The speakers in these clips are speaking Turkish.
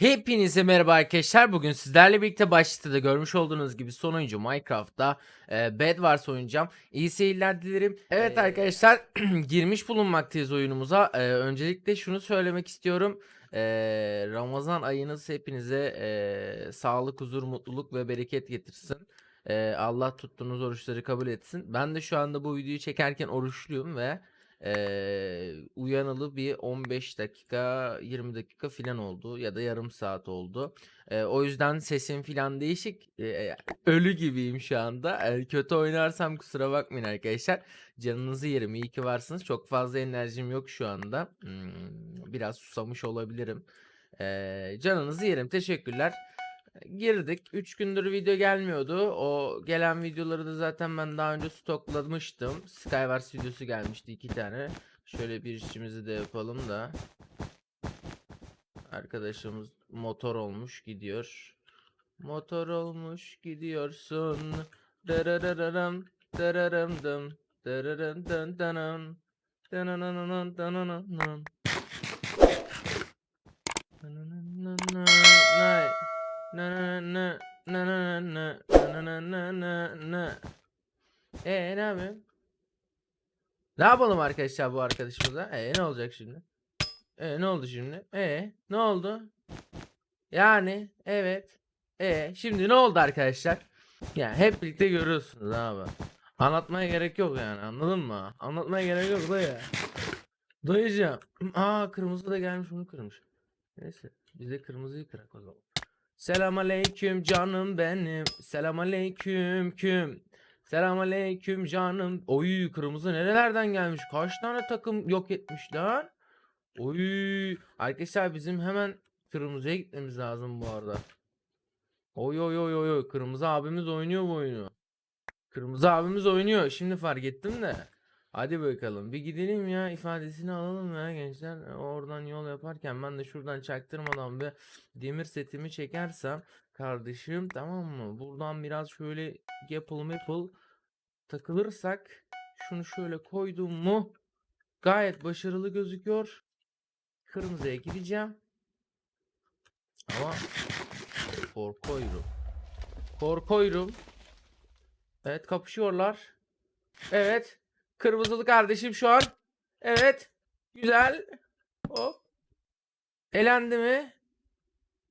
Hepinize merhaba arkadaşlar. Bugün sizlerle birlikte başlıkta da görmüş olduğunuz gibi son oyuncu Minecraft'ta e, Bed Wars oynayacağım. İyi seyirler dilerim. Evet Ee, arkadaşlar girmiş bulunmaktayız oyunumuza. E, öncelikle şunu söylemek istiyorum. E, Ramazan ayınız hepinize e, sağlık, huzur, mutluluk ve bereket getirsin. E, Allah tuttuğunuz oruçları kabul etsin. Ben de şu anda bu videoyu çekerken oruçluyum ve Eee, uyanalı bir 15 dakika 20 dakika filan oldu ya da yarım saat oldu. Eee, o yüzden sesim filan değişik. Eee, ölü gibiyim şu anda. Eee, kötü oynarsam kusura bakmayın arkadaşlar. Canınızı yerim. İyi ki varsınız. Çok fazla enerjim yok şu anda. Hmm, biraz susamış olabilirim. Eee, canınızı yerim. Teşekkürler. Girdik. 3 gündür video gelmiyordu. O gelen videoları da zaten ben daha önce stoklamıştım. Skywars videosu gelmişti iki tane. Şöyle bir işimizi de yapalım da. Arkadaşımız motor olmuş gidiyor. Motor olmuş gidiyorsun. Dararararam, dararımdım, dararın dın dının, dınınınının dınınının. Na na na na na na na na na na na. Ee ne yapayım? Ne yapalım arkadaşlar bu arkadaşımıza? Ee ne olacak şimdi? Ee ne oldu şimdi? Ee ne oldu? Yani evet. Ee şimdi ne oldu arkadaşlar? Ya hep birlikte görüyorsunuz abi. Anlatmaya gerek yok yani anladın mı? Anlatmaya gerek yok da ya. Dayıcığım. Aa kırmızı da gelmiş onu kırmış. Neyse biz de kırmızıyı kırak o zaman. Selam aleyküm canım benim. Selam aleyküm küm. Selam aleyküm canım. Oy kırmızı nerelerden gelmiş? Kaç tane takım yok etmişler? Oy arkadaşlar bizim hemen kırmızıya gitmemiz lazım bu arada. Oy oy oy oy kırmızı abimiz oynuyor bu oyunu. Kırmızı abimiz oynuyor. Şimdi fark ettim de. Hadi bakalım bir gidelim ya ifadesini alalım ya gençler. Oradan yol yaparken ben de şuradan çaktırmadan bir demir setimi çekersem kardeşim tamam mı? Buradan biraz şöyle yapıl maple takılırsak şunu şöyle koydum mu gayet başarılı gözüküyor. Kırmızıya gideceğim. Ama korkuyorum. Korkuyorum. Evet kapışıyorlar. Evet. Kırmızılı kardeşim şu an. Evet. Güzel. Hop. Elendi mi?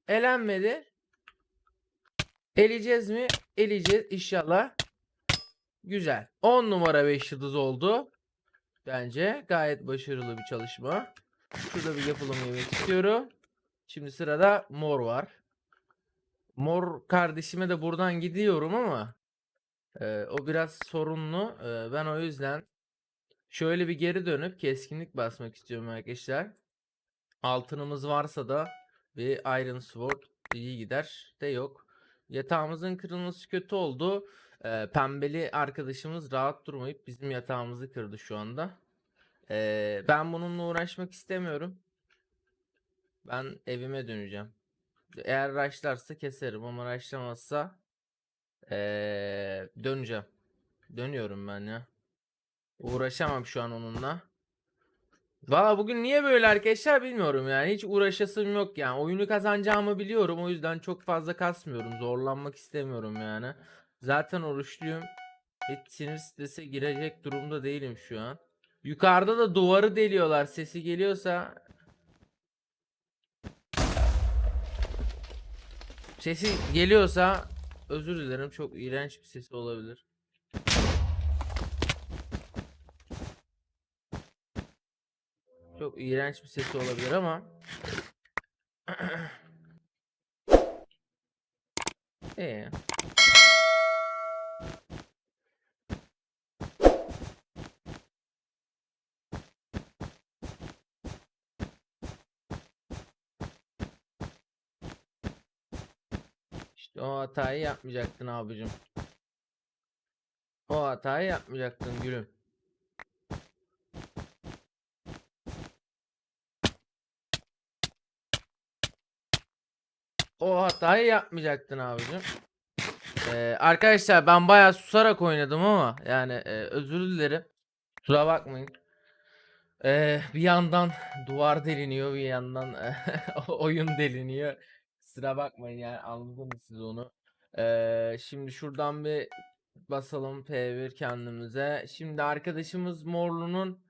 Elenmedi. Eleyeceğiz mi? Eleyeceğiz inşallah. Güzel. 10 numara 5 yıldız oldu. Bence gayet başarılı bir çalışma. Şurada bir yapılım yemek istiyorum. Şimdi sırada mor var. Mor kardeşime de buradan gidiyorum ama e, o biraz sorunlu. E, ben o yüzden şöyle bir geri dönüp keskinlik basmak istiyorum arkadaşlar. Altınımız varsa da bir Iron Sword iyi gider de yok. Yatağımızın kırılması kötü oldu. Ee, pembeli arkadaşımız rahat durmayıp bizim yatağımızı kırdı şu anda. Ee, ben bununla uğraşmak istemiyorum. Ben evime döneceğim. Eğer raşlarsa keserim ama raşlamazsa ee, döneceğim. Dönüyorum ben ya. Uğraşamam şu an onunla. Valla bugün niye böyle arkadaşlar bilmiyorum yani. Hiç uğraşasım yok yani. Oyunu kazanacağımı biliyorum. O yüzden çok fazla kasmıyorum. Zorlanmak istemiyorum yani. Zaten oruçluyum. Hiç sinir strese girecek durumda değilim şu an. Yukarıda da duvarı deliyorlar. Sesi geliyorsa Sesi geliyorsa özür dilerim. Çok iğrenç bir sesi olabilir. Çok iğrenç bir sesi olabilir ama Ee. İşte o hatayı yapmayacaktın abicim. O hatayı yapmayacaktın gülüm. O hatayı yapmayacaktın abicim. Ee, arkadaşlar ben bayağı susarak oynadım ama yani e, özür dilerim. Kusura bakmayın. Ee, bir yandan duvar deliniyor bir yandan oyun deliniyor. Sıra bakmayın yani anladınız siz onu. Ee, şimdi şuradan bir basalım P1 kendimize. Şimdi arkadaşımız Morlu'nun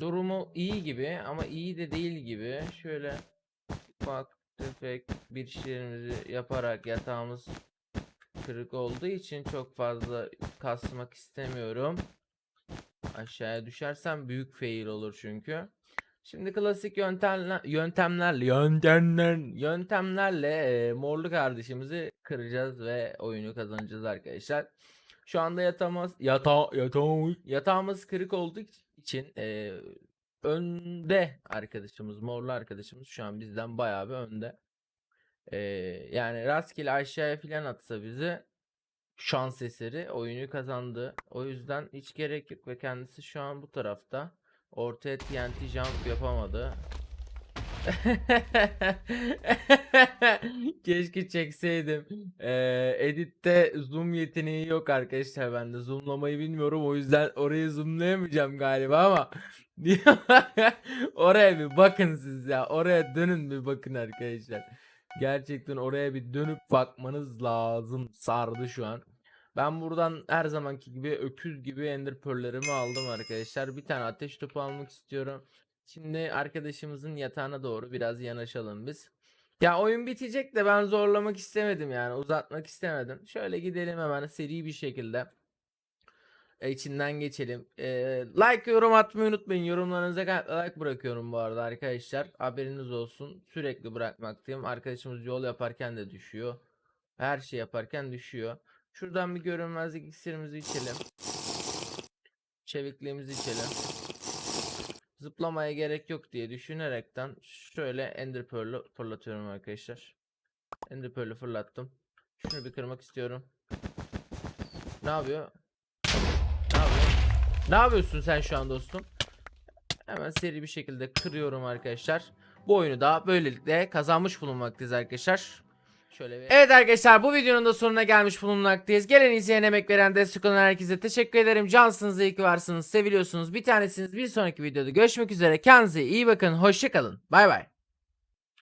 durumu iyi gibi ama iyi de değil gibi. Şöyle ufak tefek bir şeylerimizi yaparak yatağımız kırık olduğu için çok fazla kasmak istemiyorum. Aşağıya düşersem büyük fail olur çünkü. Şimdi klasik yöntemler, yöntemlerle yöntemler, yöntemlerle e, morlu kardeşimizi kıracağız ve oyunu kazanacağız arkadaşlar. Şu anda yatağımız yata, yatağımız, yatağımız kırık olduğu için e, önde arkadaşımız, morlu arkadaşımız şu an bizden bayağı bir önde. E, yani rastgele aşağıya filan atsa bizi şans eseri oyunu kazandı. O yüzden hiç gerek yok ve kendisi şu an bu tarafta. Ortaya TNT jump yapamadı. Keşke çekseydim. Ee, editte zoom yeteneği yok arkadaşlar bende. Zoomlamayı bilmiyorum o yüzden orayı zoomlayamayacağım galiba ama oraya bir bakın siz ya. Oraya dönün bir bakın arkadaşlar. Gerçekten oraya bir dönüp bakmanız lazım. Sardı şu an. Ben buradan her zamanki gibi öküz gibi ender pearl'lerimi aldım arkadaşlar. Bir tane ateş topu almak istiyorum. Şimdi arkadaşımızın yatağına doğru biraz yanaşalım biz. Ya oyun bitecek de ben zorlamak istemedim yani uzatmak istemedim. Şöyle gidelim hemen seri bir şekilde. E, içinden geçelim. E, like yorum atmayı unutmayın. Yorumlarınıza like bırakıyorum bu arada arkadaşlar. Haberiniz olsun. Sürekli bırakmaktayım. Arkadaşımız yol yaparken de düşüyor. Her şey yaparken düşüyor. Şuradan bir görünmezlik iksirimizi içelim. Çevikliğimizi içelim. Zıplamaya gerek yok diye düşünerekten şöyle Ender Pearl'ü fırlatıyorum arkadaşlar. Ender Pearl'ü fırlattım. Şunu bir kırmak istiyorum. Ne yapıyor? Ne yapıyor? Ne yapıyorsun sen şu an dostum? Hemen seri bir şekilde kırıyorum arkadaşlar. Bu oyunu da böylelikle kazanmış bulunmaktayız arkadaşlar. Şöyle bir... Evet arkadaşlar bu videonun da sonuna gelmiş bulunmaktayız. Gelen izleyen emek veren destek olan herkese teşekkür ederim. Cansınız iyi ki varsınız. Seviliyorsunuz. Bir tanesiniz bir sonraki videoda görüşmek üzere. Kendinize iyi bakın. Hoşçakalın. Bay bay.